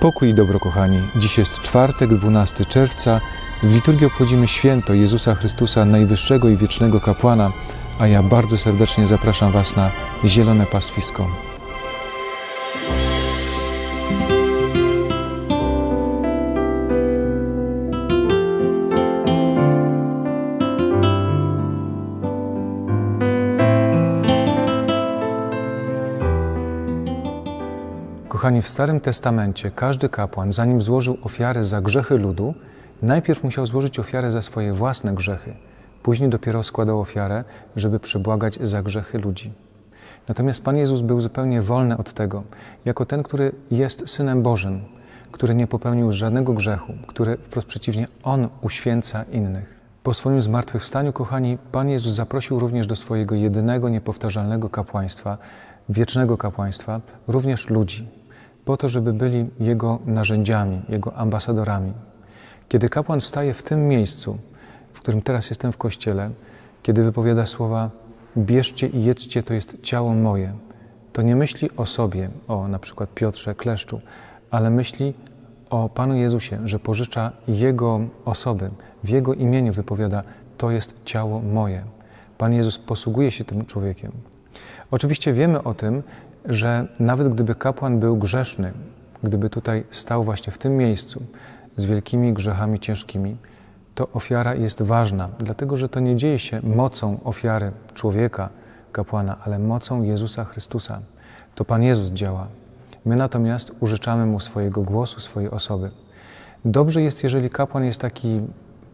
Pokój i dobro, kochani. Dziś jest czwartek, 12 czerwca. W liturgii obchodzimy święto Jezusa Chrystusa, najwyższego i wiecznego kapłana, a ja bardzo serdecznie zapraszam Was na zielone pastwisko. Kochani, w Starym Testamencie każdy kapłan, zanim złożył ofiarę za grzechy ludu, najpierw musiał złożyć ofiarę za swoje własne grzechy. Później dopiero składał ofiarę, żeby przebłagać za grzechy ludzi. Natomiast Pan Jezus był zupełnie wolny od tego, jako ten, który jest Synem Bożym, który nie popełnił żadnego grzechu, który wprost przeciwnie, On uświęca innych. Po swoim zmartwychwstaniu, kochani, Pan Jezus zaprosił również do swojego jedynego, niepowtarzalnego kapłaństwa, wiecznego kapłaństwa, również ludzi, po to, żeby byli Jego narzędziami, Jego ambasadorami. Kiedy kapłan staje w tym miejscu, w którym teraz jestem w kościele, kiedy wypowiada słowa bierzcie i jedzcie, to jest ciało moje, to nie myśli o sobie, o na przykład Piotrze, Kleszczu, ale myśli o Panu Jezusie, że pożycza Jego osoby, w Jego imieniu wypowiada to jest ciało moje. Pan Jezus posługuje się tym człowiekiem. Oczywiście wiemy o tym, że nawet gdyby kapłan był grzeszny, gdyby tutaj stał właśnie w tym miejscu z wielkimi grzechami ciężkimi, to ofiara jest ważna, dlatego że to nie dzieje się mocą ofiary człowieka, kapłana, ale mocą Jezusa Chrystusa. To Pan Jezus działa. My natomiast użyczamy Mu swojego głosu, swojej osoby. Dobrze jest, jeżeli kapłan jest taki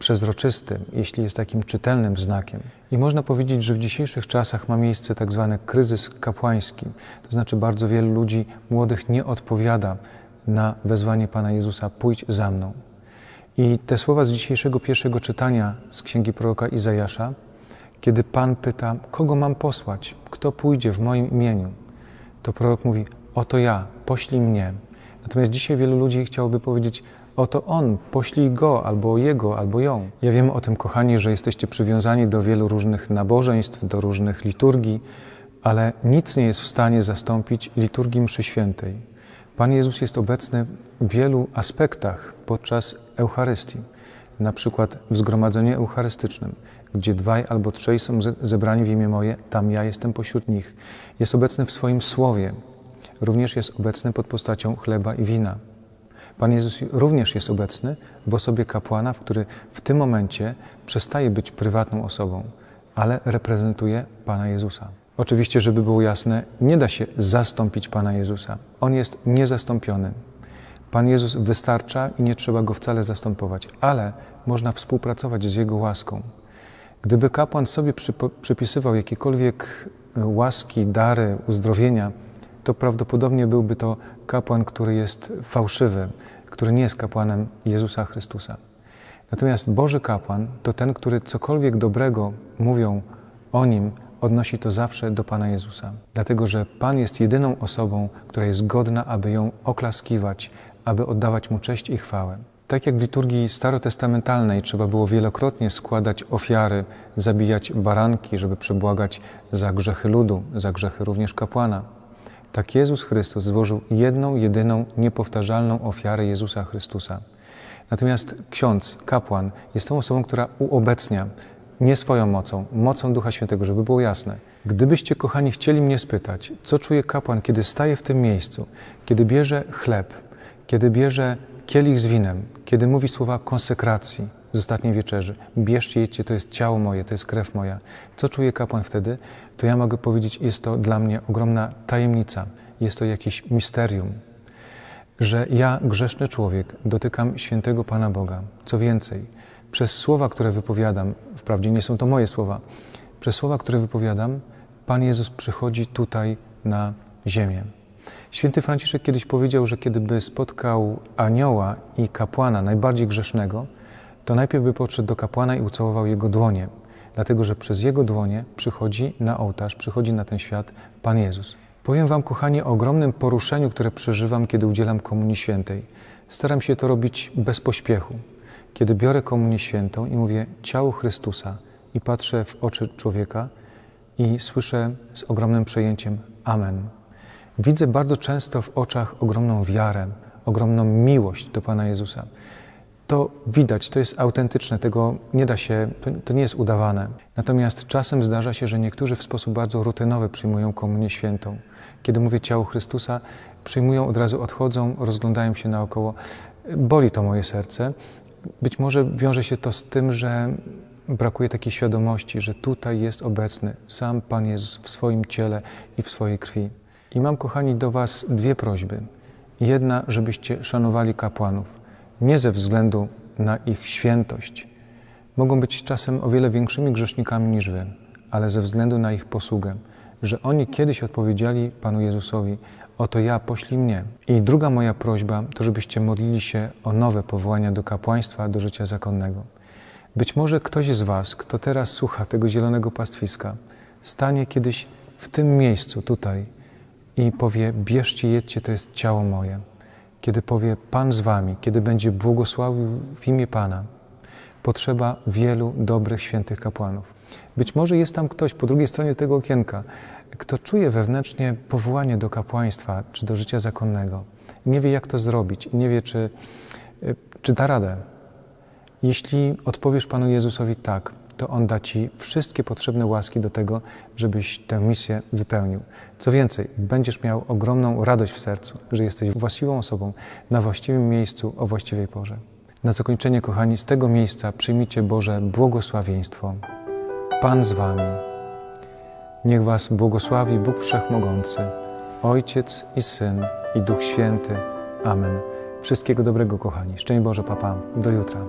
przezroczysty, jeśli jest takim czytelnym znakiem. I można powiedzieć, że w dzisiejszych czasach ma miejsce tak zwany kryzys kapłański. To znaczy bardzo wielu ludzi młodych nie odpowiada na wezwanie Pana Jezusa pójdź za mną. I te słowa z dzisiejszego pierwszego czytania z księgi proroka Izajasza, kiedy Pan pyta, kogo mam posłać, kto pójdzie w moim imieniu, to prorok mówi, oto ja, poślij mnie. Natomiast dzisiaj wielu ludzi chciałoby powiedzieć, oto on, poślij go, albo jego, albo ją. Ja wiem o tym, kochani, że jesteście przywiązani do wielu różnych nabożeństw, do różnych liturgii, ale nic nie jest w stanie zastąpić liturgii mszy świętej. Pan Jezus jest obecny w wielu aspektach podczas Eucharystii, na przykład w zgromadzeniu eucharystycznym, gdzie dwaj albo trzej są zebrani w imię moje, tam ja jestem pośród nich. Jest obecny w swoim słowie, również jest obecny pod postacią chleba i wina. Pan Jezus również jest obecny w osobie kapłana, w który w tym momencie przestaje być prywatną osobą, ale reprezentuje Pana Jezusa. Oczywiście, żeby było jasne, nie da się zastąpić Pana Jezusa. On jest niezastąpiony. Pan Jezus wystarcza i nie trzeba go wcale zastępować, ale można współpracować z Jego łaską. Gdyby kapłan sobie przypisywał jakiekolwiek łaski, dary, uzdrowienia, to prawdopodobnie byłby to kapłan, który jest fałszywy, który nie jest kapłanem Jezusa Chrystusa. Natomiast Boży kapłan to ten, który cokolwiek dobrego mówią o nim, odnosi to zawsze do Pana Jezusa. Dlatego, że Pan jest jedyną osobą, która jest godna, aby ją oklaskiwać, aby oddawać Mu cześć i chwałę. Tak jak w liturgii starotestamentalnej trzeba było wielokrotnie składać ofiary, zabijać baranki, żeby przebłagać za grzechy ludu, za grzechy również kapłana, tak Jezus Chrystus złożył jedną, jedyną, niepowtarzalną ofiarę Jezusa Chrystusa. Natomiast ksiądz, kapłan jest tą osobą, która uobecnia nie swoją mocą, mocą Ducha Świętego, żeby było jasne. Gdybyście, kochani, chcieli mnie spytać, co czuje kapłan, kiedy staje w tym miejscu, kiedy bierze chleb, kiedy bierze kielich z winem, kiedy mówi słowa konsekracji z ostatniej wieczerzy, bierzcie, jedźcie, to jest ciało moje, to jest krew moja. Co czuje kapłan wtedy? To ja mogę powiedzieć, jest to dla mnie ogromna tajemnica, jest to jakieś misterium, że ja, grzeszny człowiek, dotykam świętego Pana Boga. Co więcej, przez słowa, które wypowiadam, wprawdzie nie są to moje słowa, przez słowa, które wypowiadam, Pan Jezus przychodzi tutaj na ziemię. Święty Franciszek kiedyś powiedział, że kiedyby spotkał anioła i kapłana najbardziej grzesznego, to najpierw by podszedł do kapłana i ucałował jego dłonie, dlatego że przez jego dłonie przychodzi na ołtarz, przychodzi na ten świat Pan Jezus. Powiem Wam, kochani, o ogromnym poruszeniu, które przeżywam, kiedy udzielam Komunii Świętej. Staram się to robić bez pośpiechu. Kiedy biorę Komunię Świętą i mówię ciało Chrystusa i patrzę w oczy człowieka i słyszę z ogromnym przejęciem Amen. Widzę bardzo często w oczach ogromną wiarę, ogromną miłość do Pana Jezusa. To widać, to jest autentyczne, tego nie da się, to, to nie jest udawane. Natomiast czasem zdarza się, że niektórzy w sposób bardzo rutynowy przyjmują komunię świętą. Kiedy mówię ciało Chrystusa, przyjmują, od razu odchodzą, rozglądają się naokoło. Boli to moje serce. Być może wiąże się to z tym, że brakuje takiej świadomości, że tutaj jest obecny sam Pan Jezus w swoim ciele i w swojej krwi. I mam, kochani, do Was dwie prośby. Jedna, żebyście szanowali kapłanów, nie ze względu na ich świętość. Mogą być czasem o wiele większymi grzesznikami niż Wy, ale ze względu na ich posługę, że oni kiedyś odpowiedzieli Panu Jezusowi: Oto ja, poślij mnie. I druga moja prośba to, żebyście modlili się o nowe powołania do kapłaństwa, do życia zakonnego. Być może ktoś z Was, kto teraz słucha tego zielonego pastwiska, stanie kiedyś w tym miejscu, tutaj i powie: Bierzcie, jedźcie, to jest ciało moje. Kiedy powie Pan z Wami, kiedy będzie błogosławił w imię Pana, potrzeba wielu dobrych, świętych kapłanów. Być może jest tam ktoś po drugiej stronie tego okienka, kto czuje wewnętrznie powołanie do kapłaństwa czy do życia zakonnego. Nie wie, jak to zrobić, nie wie, czy, czy da radę. Jeśli odpowiesz Panu Jezusowi tak, to On da Ci wszystkie potrzebne łaski do tego, żebyś tę misję wypełnił. Co więcej, będziesz miał ogromną radość w sercu, że jesteś właściwą osobą na właściwym miejscu o właściwej porze. Na zakończenie, kochani, z tego miejsca przyjmijcie Boże błogosławieństwo. Pan z Wami. Niech Was błogosławi Bóg Wszechmogący, Ojciec i Syn i Duch Święty. Amen. Wszystkiego dobrego, kochani. Szczęść Boże, papa. Do jutra.